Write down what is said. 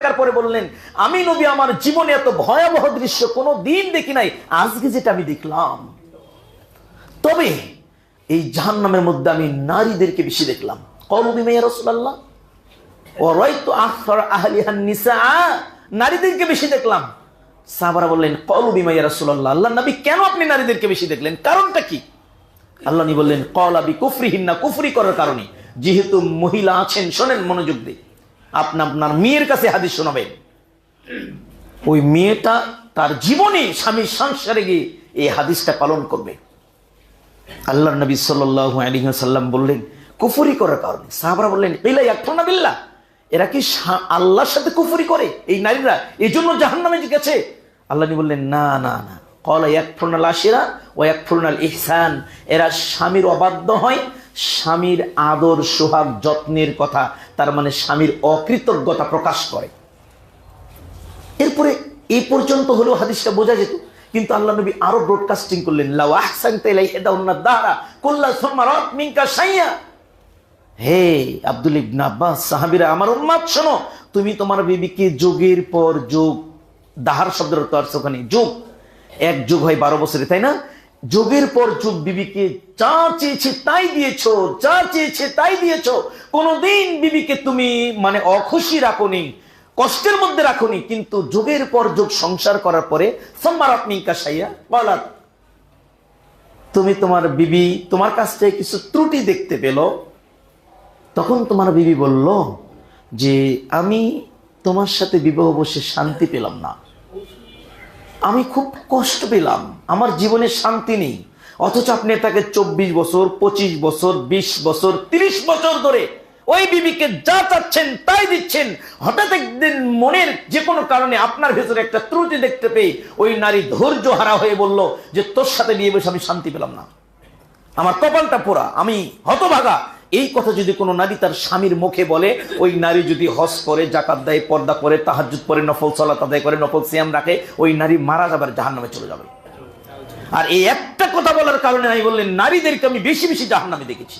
পরে বললেন, আমি নবী, আমার জীবনে এত ভয়াবহ দৃশ্য কোনো দিন দেখি নাই। আজকে যেটা আমি দেখলাম। তবে এই জাহান্নামের মধ্যে আমি নারীদেরকে বেশি দেখলাম। কলবি মেয়া রসুল্লাহ ও রয়তো আহলিহান নিসা। নারীদেরকে বেশি দেখলাম। বললেন কলবি মাইয়া নবী কেন আপনি নারীদেরকে বেশি দেখলেন? কারণটা কি? আল্লাহ নবী বললেন কলাবি কুফরিহীন না কুফরি করার কারণে। যেহেতু মহিলা আছেন, শোনেন মনোযোগ দিয়ে। আপনি আপনার মেয়ের কাছে হাদিস শোনাবেন ওই মেয়েটা তার জীবনে স্বামীর সংসারে গিয়ে এই হাদিসটা পালন করবে। আল্লাহ নবী সাল্লাল্লাহু আলাইহি সাল্লাম বললেন, কুফুরি করার কারণে। সাহাবরা বললেন, ইলা ইয়াকফুরনা বিল্লাহ। এরা কি আল্লাহর সাথে কুফুরি করে? এই নারীরা এই জন্য জাহান্নামে গেছে। আল্লাহ বললেন, না না না। কলা ইয়াকফুরনাল আশিরা ও এক ইয়াকফুরনাল ইহসান। এরা স্বামীর অবাধ্য হয় স্বামীর আদর, সোহাগ, যত্নের কথা, তার মানে স্বামীর অকৃতজ্ঞতা প্রকাশ করে। এরপরে এই পর্যন্ত হলেও হাদিসটা বোঝা যেত, কিন্তু আল্লাহ নবী আরও ব্রডকাস্টিং করলেন, লাউ রাত হে আব্দুল সাহাবীরা, আমার উম্মাত শোনো, তুমি তোমার বিবিকে যুগের পর যুগ, দাহার শব্দের অর্থ ওখানে, যুগ। এক যুগ হয় বারো বছরে তাই না? যুগের পর যুগ বিবিকে যা চেয়েছে তাই দিয়েছ, যা চেয়েছে তাই দিয়েছ। কোনোদিন বিবিকে তুমি মানে অখুশি রাখোনি, কষ্টের মধ্যে রাখোনি, কিন্তু যুগের পর যুগ সংসার করার পরে সম্মার আপনি কাসাইয়া বলাত তুমি তোমার বিবি তোমার কাছ থেকে কিছু ত্রুটি দেখতে পেল। তখন তোমার বিবি বলল যে, আমি তোমার সাথে বিবাহ বসে শান্তি পেলাম না। আমি খুব কষ্ট পেলাম। আমার জীবনে শান্তি নেই। অথচ আপনি তাকে চব্বিশ বছর, পঁচিশ বছর, বিশ বছর, তিরিশ বছর ধরে ওই বিবিকে যা চাচ্ছেন তাই দিচ্ছেন। হঠাৎ একদিন মনের যে কোনো কারণে আপনার ভেতরে একটা ত্রুটি দেখতে পেয়ে ওই নারী ধৈর্য হারা হয়ে বলল যে তোর সাথে নিয়ে বসে আমি শান্তি পেলাম না। আমার কপালটা পোড়া, আমি হতভাগা। এই কথা যদি কোনো নারী তার স্বামীর মুখে বলে, ওই নারী যদি হজ করে, জাকাত দেয়, পর্দা করে তাহাজুদ করে, নফল সলাত আদায় করে, নফল সিয়াম রাখে, ওই নারী মারা যাবার জাহান নামে চলে যাবে। আর এই একটা কথা বলার কারণে আমি বললেন, নারীদেরকে আমি বেশি বেশি জাহান নামে দেখেছি।